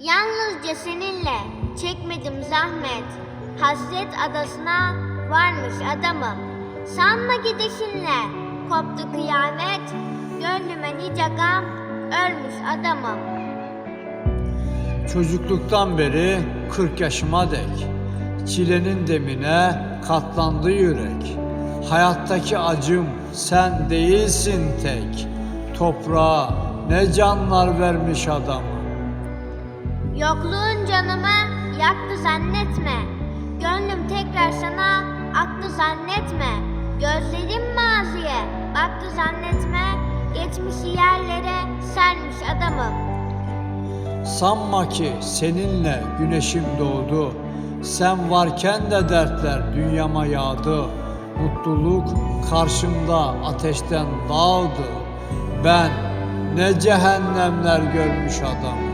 Yalnızca seninle çekmedim zahmet. Hasret adasına varmış adamım. Sanma gidişinle koptu kıyamet. Gönlüme nice gam ölmüş adamım. Çocukluktan beri 40 yaşıma dek Çilenin demine katlandı yürek Hayattaki acım sen değilsin tek Toprağa ne canlar vermiş adamı Yokluğun canımı yaktı zannetme. Gönlüm tekrar sana aktı zannetme. Gözlerim maziye baktı zannetme. Geçmişi yerlere sermiş adamım. Sanma ki seninle güneşim doğdu Sen varken de dertler dünyama yağdı Mutluluk karşımda ateşten dağıldı Ben ne cehennemler görmüş adamım